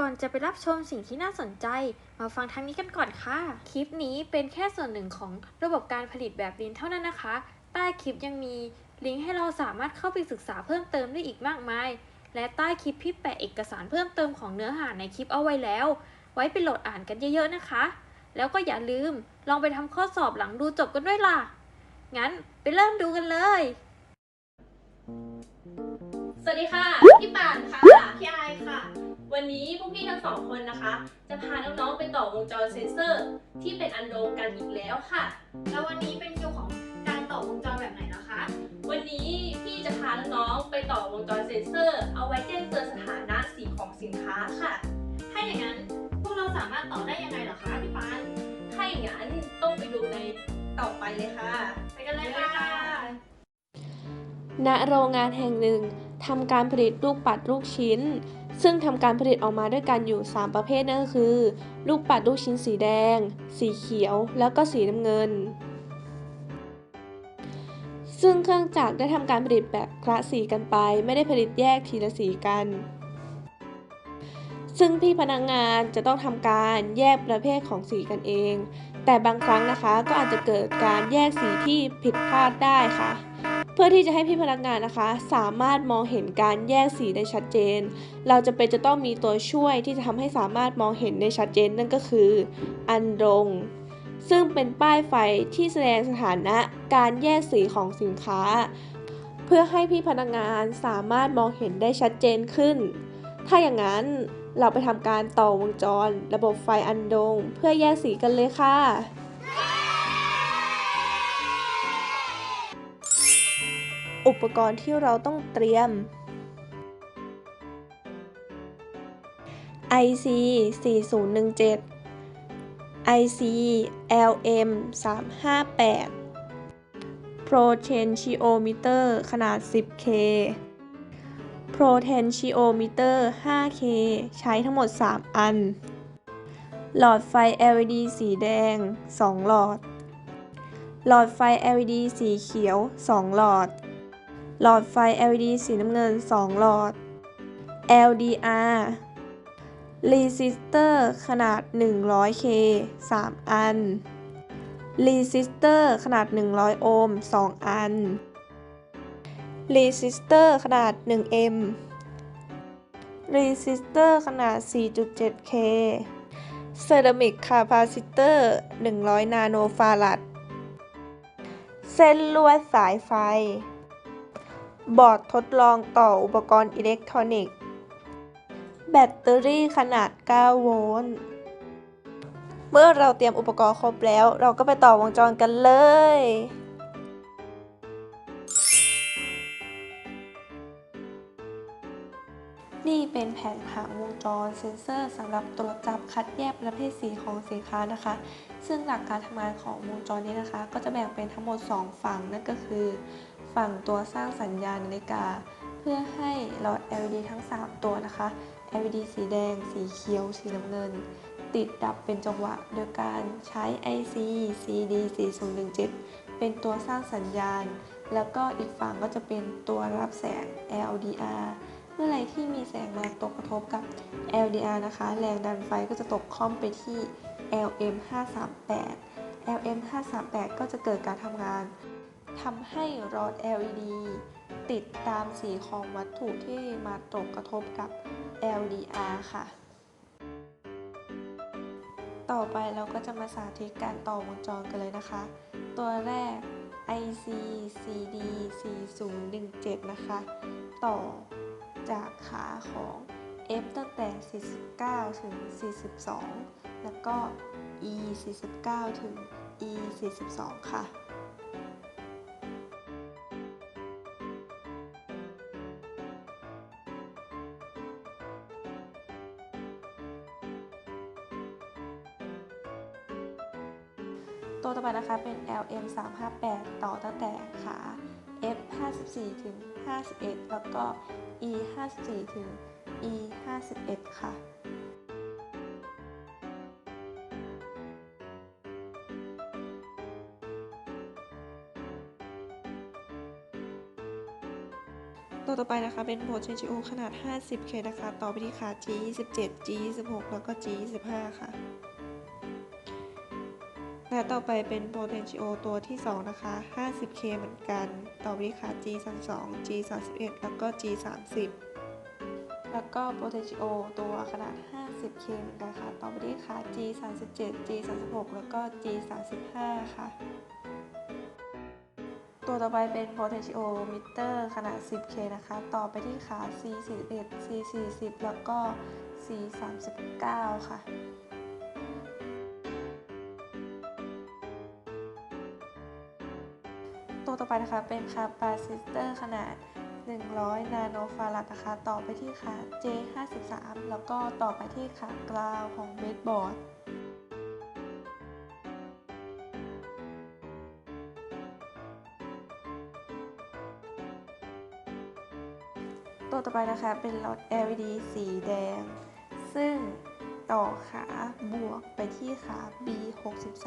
ก่อนจะไปรับชมสิ่งที่น่าสนใจ มาฟังทางนี้กันก่อนค่ะ คลิปนี้เป็นแค่ส่วนหนึ่งของระบบการผลิตแบบลินเท่านั้นนะคะ ใต้คลิปยังมีลิงก์ให้เราสามารถเข้าไปศึกษาเพิ่มเติมได้อีกมากมาย และใต้คลิปพี่แปะเอกสารเพิ่มเติมของเนื้อหาในคลิปเอาไว้แล้ว ไว้ไปโหลดอ่านกันเยอะๆนะคะ แล้วก็อย่าลืมลองไปทำข้อสอบหลังดูจบกันด้วยล่ะ งั้นไปเริ่มดูกันเลย สวัสดีค่ะ พี่ปานค่ะ พี่ไอค่ะ วันนี้พวกพี่ทั้งสองคนนะคะ จะพาน้องๆไปต่อวงจรเซนเซอร์ ที่เป็นอันโดงกันอีกแล้วค่ะ แล้ววันนี้เป็นคิวของการต่อวงจรแบบไหนนะคะ วันนี้พี่จะพาน้องๆไปต่อวงจรเซนเซอร์ เอาไว้แจ้งเตือนสถานะสีของสินค้าค่ะ ถ้าอย่างนั้นพวกเราสามารถต่อได้ยังไงเหรอคะพี่ปานถ้าอย่างนั้นต้องไปดูในต่อไปเลยค่ะ ไปกันเลยค่ะณโรงงานแห่งหนึ่งทำการผลิตลูกปัดลูกชิ้น ซึ่งทำการผลิตออกมาด้วยกันอยู่ 3 ประเภทนั่นก็คือ ลูกปัดลูกชิ้นสีแดง สีเขียว แล้วก็สีน้ำเงิน ซึ่งเครื่องจักรได้ทำการผลิตแบบคละสีกันไป ไม่ได้ผลิตแยกทีละสีกัน ซึ่งพี่พนักงานจะต้องทำการแยกประเภทของสีกันเอง แต่บางครั้งนะคะก็อาจจะเกิดการแยกสีที่ผิดพลาดได้ค่ะ พื่อที่จะให้พี่พนักงานนะคะ สามารถมองเห็นการแยกสีได้ชัดเจน เราจะเป็นจะต้องมีตัวช่วยที่จะทำให้สามารถมองเห็นได้ชัดเจนนั่นก็คือ อันดง ซึ่งเป็นป้ายไฟที่แสดงสถานะการแยกสีของสินค้า เพื่อให้พี่พนักงานสามารถมองเห็นได้ชัดเจนขึ้น ถ้าอย่างนั้นเราไปทำการต่อวงจร ระบบไฟอันดง เพื่อแยกสีกันเลยค่ะ อุปกรณ์ที่เราต้องเตรียม IC 4017 IC LM 358 Potentiometer ขนาด 10K Potentiometer 5K ใช้ทั้งหมด 3 อัน หลอดไฟ LED สีแดง 2 หลอด หลอดไฟ LED สีเขียว 2 หลอด หลอดไฟ LED สีน้ำเงิน 2 หลอด LDR Resistor ขนาด 100K 3 อัน Resistor ขนาด 100 โอห์ม 2 อัน Resistor ขนาด 1M Resistor ขนาด 4.7K Ceramic Capacitor 100 นาโนฟารัด เส้นลวดสายไฟ บอร์ดทดลองต่ออุปกรณ์อิเล็กทรอนิกส์ แบตเตอรี่ขนาด 9 โวลต์ เมื่อเราเตรียมอุปกรณ์ครบแล้ว เราก็ไปต่อวงจรกันเลย นี่เป็นแผนผังวงจรเซ็นเซอร์สำหรับตรวจจับคัดแยกประเภทสีของสินค้านะคะ ซึ่งหลักการทำงานของวงจรนี้นะคะ ก็จะแบ่งเป็นทั้งหมด 2 ฝั่งนั่นก็คือ ฝั่งตัวสร้างสัญญาณนาฬิกา เพื่อให้หลอด LED ทั้ง 3 ตัวนะคะ LED สีแดง สีเขียว สีน้ำเงิน ติดดับเป็นจังหวะโดยการใช้ IC CD 4017 เป็นตัวสร้างสัญญาณ แล้วก็อีกฝั่งก็จะเป็นตัวรับแสง LDR เมื่อไรที่มีแสงมาตกกระทบกับ LDR นะคะ แรงดันไฟก็จะตกค่อมไปที่ LM 538 LM 538 ก็จะเกิดการทำงาน ทำให้หลอด LED ติดตามสีของวัตถุที่มาตกกระทบกับ LDR ค่ะ ต่อไปเราก็จะมาสาธิตการต่อวงจรกันเลยนะคะ ตัวแรก IC CD 4017 นะคะ ต่อจากขาของ F ตั้งแต่ 49 ถึง 42 แล้วก็ E 49 ถึง E 42 ค่ะ ตัวต่อไปนะคะเป็น LM 358ต่อตั้งแต่ขา F 54ถึง51 แล้วก็ E 54ถึง E 51ค่ะตัวต่อไปนะคะเป็น potential ขนาด 50K นะคะ ต่อไปที่ขา G27 G26 แล้วก็ G25 ค่ะ และต่อไปเป็น potential ตัวที่ 2 นะคะ 50K เหมือนกัน ต่อไปที่ขา G32 G31 แล้วก็ G30 แล้วก็ potential ตัวขนาด 50K เหมือนกันค่ะ ต่อไปที่ขา G37 G36 แล้วก็ G35 ค่ะ ตัวต่อไปเป็น potentiometer ขนาด 10K นะคะ ต่อไปที่ขา C41 C40 แล้วก็ C39 ค่ะ ตัวต่อไปนะคะเป็น capacitor ขนาด 100 นาโนฟารัดนะคะ ต่อไปที่ขา J53 แล้วก็ต่อไปที่ขากราวของเบสบอร์ดตัวต่อไปนะคะเป็นหลอด LED สีแดง ซึ่งต่อขาบวกไปที่ขา B63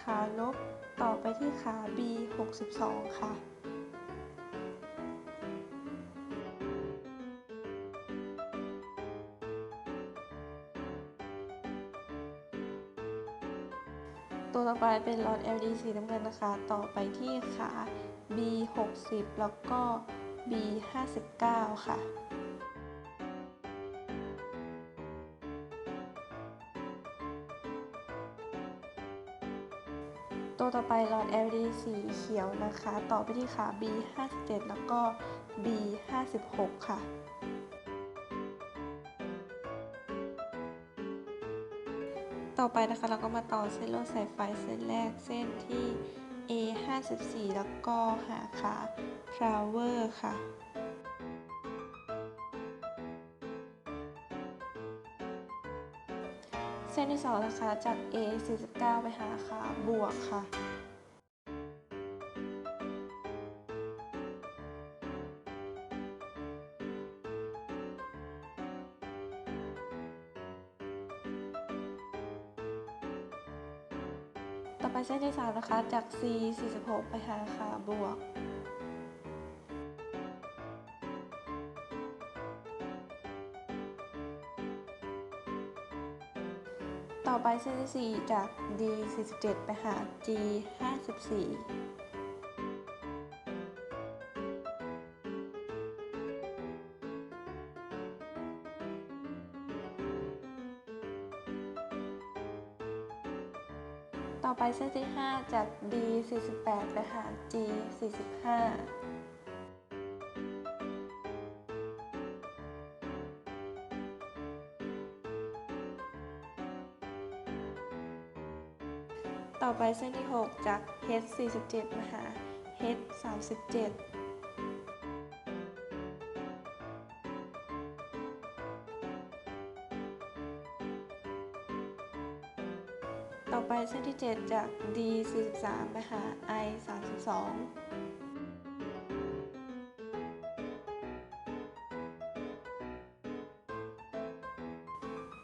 ขาลบ ต่อไปที่ขา B62 ค่ะตัวต่อไปเป็นหลอด LED สีน้ำเงินนะคะ ต่อไปที่ขา B60 แล้วก็ B59 ค่ะ ต่อไปหลอด LED สีเขียวนะคะ ต่อไปที่ขา B57 แล้วก็ B56 ค่ะต่อไปนะคะเราก็มาต่อเส้นลวดสายไฟเส้นแรกเส้นที่ A54 แล้วก็หาขา flower ค่ะ ที่2นะคะ จาก A49 ไปหาขาบวกค่ะ ต่อไปเส้นที่3นะคะ จาก C46 ไปหาขาบวก ไปเส้นที่ 4 จาก D47 ไปหา G54 ต่อไปเส้นที่ 5 จาก D48 ไปหา G45 ต่อไปเส้นที่ 6 จาก H47 มาหา H37 ต่อไปเส้นที่ 7 จาก D43 ไปหา I32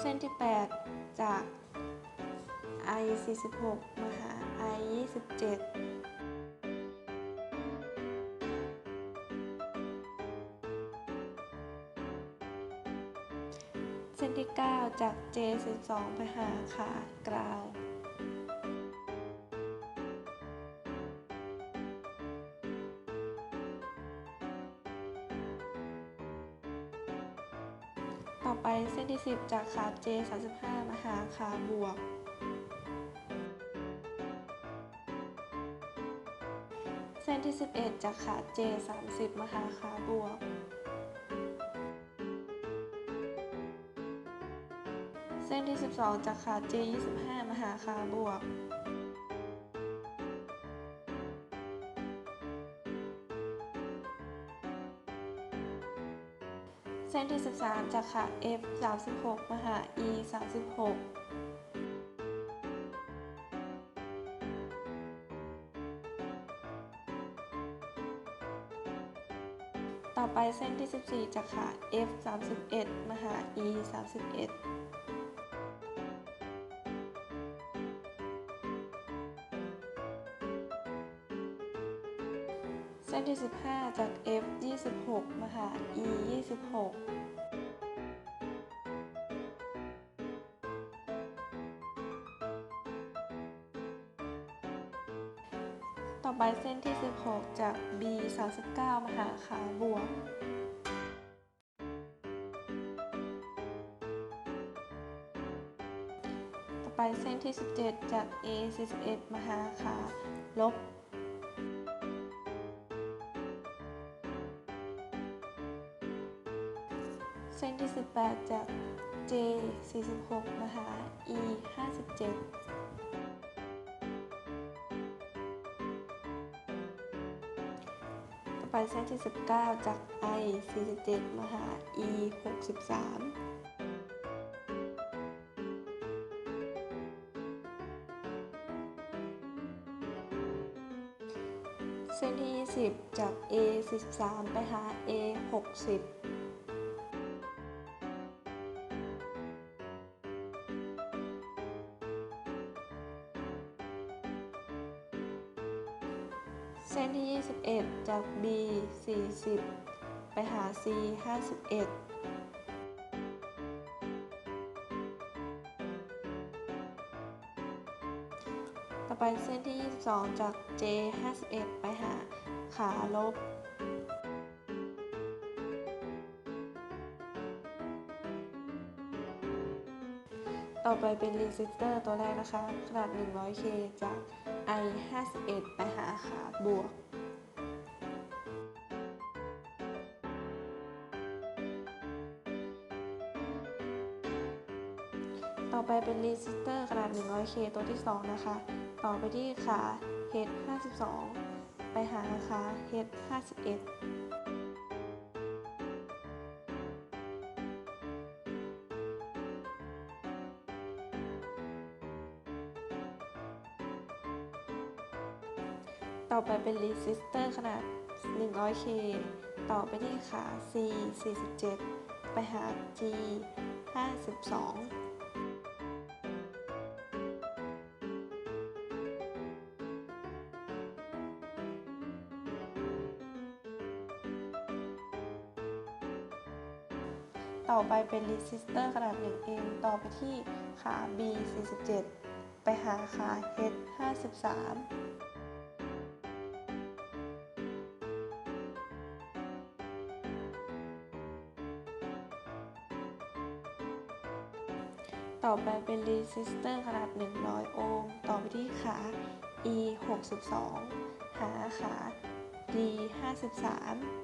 เส้นที่ 8 จาก I46 มาหา I27 เส้นที่ 9 จาก J12 ไปหาขากราว ต่อไปเส้นที่ 10 จากขา J35 มาหาขาบวก ที่ 11 จากขา J30 มาหาขาบวก เส้นที่ 12 จากขา J25 มาหาขาบวก เส้นที่ 13 จากขา F36 มาหา E36 ต่อไปเส้นที่ 14 จะขา F31 มาหา E31 เส้นส้นที่ 15 จาก F 26 มาหา E 26 ไปเส้นที่ 16 จาก B 39มาหาขาบวก ต่อไปเส้นที่ 17 จาก A 41มาหาขาลบ เส้นที่ 18 จาก J 46มาหา E 57 ต่อไปเส้79 จาก I 47 มาหา E 63เส้นที่ 20 จาก A 13 ไปหา A 60 40 ไปหา C 51ต่อไปเส้นที่ 22 จาก J 51 ไปหาขาลบ ต่อไปเป็นรีซิสเตอร์ตัวแรกนะคะ ขนาด 100K จาก I 51 ไปหาขาบวก 100K ตัวที่ 2 นะคะ ต่อไปที่ขา H 52 ไปหาขา H 51ต่อไปเป็นรีซิสเตอร์ขนาด 100K ต่อไปที่ขา C 47 ไปหา G 52 ต่อไปเป็นรีซิสเตอร์ขนาด 1M ต่อไปที่ขา B 47 ไปหาขา H 53ต่อไปเป็นรีซิสเตอร์ขนาด 100 โอห์ม ต่อไปที่ขา E 62 หาขา D 53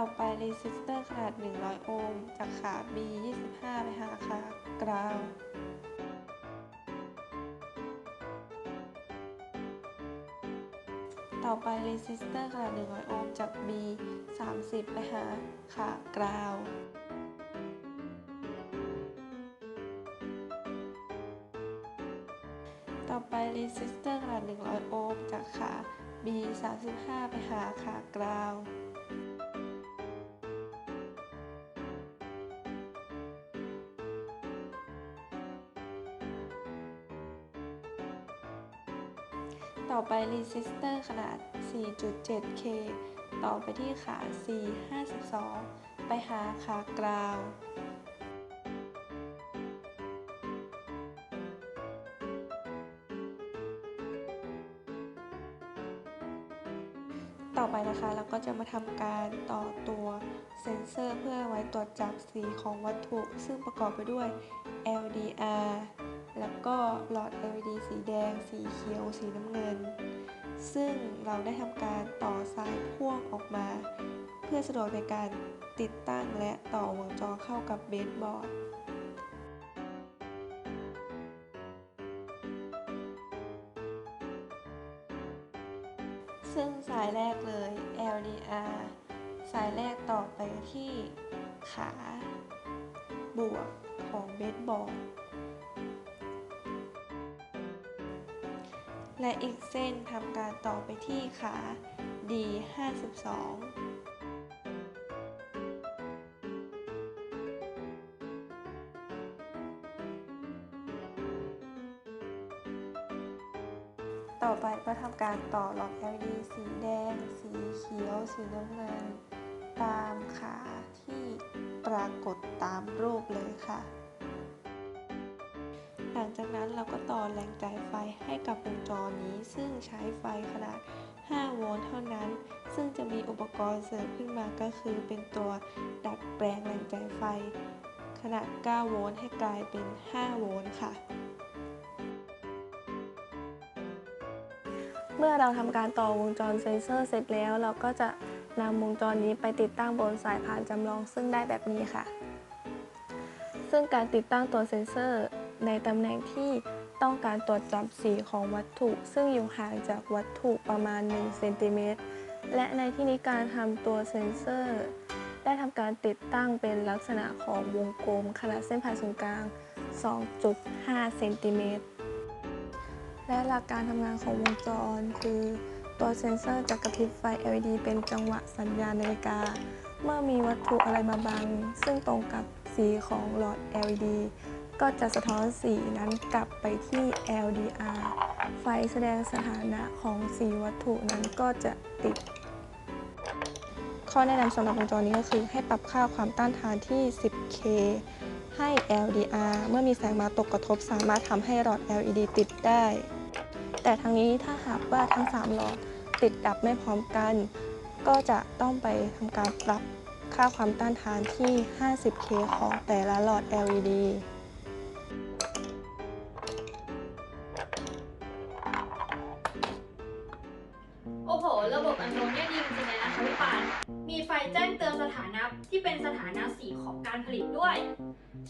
ต่อไปรีซิสเตอร์ขนาด 100 โอห์มจากขา B 25 ไปหาขากราวต่อไปรีซิสเตอร์ขนาด 100 โอห์มจาก B 30 ไปหาขากราวต่อไปรีซิสเตอร์ขนาด 100 โอห์มจากขา B 35 ไปหาขากราว ไปรีซิสเตอร์ขนาด 4.7K ต่อไปที่ขา C 52 ไปหาขากราว ต่อไปนะคะเราก็จะมาทำการต่อตัวเซ็นเซอร์เพื่อไว้ตรวจจับสีของวัตถุ ซึ่งประกอบไปด้วย LDR แล้วก็หลอด LED สีแดง สีเขียว สีน้ำเงิน ซึ่งเราได้ทำการต่อสายพ่วงออกมา เพื่อสะดวกในการติดตั้งและต่อวงจรเข้ากับเบสบอร์ดซึ่งสายแรกเลย LDR สายแรกต่อไปที่ขา บวกของเบสบอร์ด และอีกเส้นทำการต่อไปที่ขา D 52ต่อไปก็ทำการต่อหลอด LED สีแดง สีเขียว สีน้ำเงิน หลังจากนั้นเราก็ต่อแหล่งจ่ายไฟให้กับวงจรนี้ ซึ่งใช้ไฟขนาด 5 โวลต์เท่านั้น ซึ่งจะมีอุปกรณ์เสริมขึ้นมาก็คือเป็นตัวดัดแปลงแหล่งจ่ายไฟ ขนาด 9 โวลต์ให้กลายเป็น 5 โวลต์ค่ะ เมื่อเราทำการต่อวงจรเซนเซอร์เสร็จแล้ว เราก็จะนำวงจรนี้ไปติดตั้งบนสายพานจำลองซึ่งได้แบบนี้ค่ะ ซึ่งการติดตั้งตัวเซนเซอร์ ในตำแหน่งที่ต้องการตรวจจับสีของวัตถุ ซึ่งอยู่ห่างจากวัตถุประมาณ1เซนติเมตรและในที่นี้การทำตัวเซ็นเซอร์ ได้ทำการติดตั้งเป็นลักษณะของวงกลม ขนาดเส้นผ่านศูนย์กลาง 2.5 เซนติเมตร และหลักการทำงานของวงจร คือตัวเซ็นเซอร์จะกระพริบไฟ LED เป็นจังหวะสัญญาณนาฬิกา เมื่อมีวัตถุอะไรมาบัง ซึ่งตรงกับสีของหลอด LED ก็จะสะท้อนสีนั้นกลับไปที่ LDR ไฟแสดงสถานะของสีวัตถุนั้นก็จะติด ข้อแนะนำสำหรับวงจรนี้ก็คือ ให้ปรับค่าความต้านทานที่ 10K ให้ LDR เมื่อมีแสงมาตกกระทบสามารถทำให้หลอด LED ติดได้ แต่ทั้งนี้ถ้าหากว่าทั้ง 3 หลอดติดดับไม่พร้อมกัน ก็จะต้องไปทำการปรับค่าความต้านทานที่ 50K ของแต่ละหลอด LED สีของการผลิตด้วย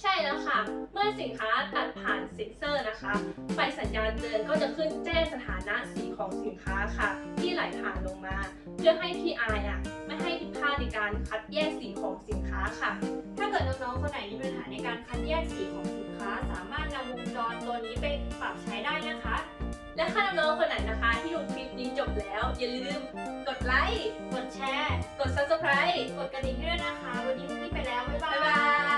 ใช่แล้วค่ะ เมื่อสินค้าตัดผ่านเซ็นเซอร์นะคะไฟสัญญาณเตือนก็จะขึ้นแจ้งสถานะสีของสินค้าค่ะ ที่ไหลผ่านลงมา เพื่อให้พี่ออะไม่ให้ผิดพลาดในการคัดแยกสีของสินค้าค่ะ ถ้าเกิดน้องๆคนไหนมีปัญหาในการคัดแยกสีของสินค้า สามารถนำวงจรตัวนี้ไปปรับใช้ได้นะคะ และถ้าน้องๆคนไหนนะคะที่ดูคลิปนี้จบแล้ว อย่าลืมกดไลค์ กดแชร์ กด subscribe กดกระดิ่งให้ด้วยนะคะ วันนี้พวกพี่ไปแล้ว บ๊ายบาบ๊ายบาย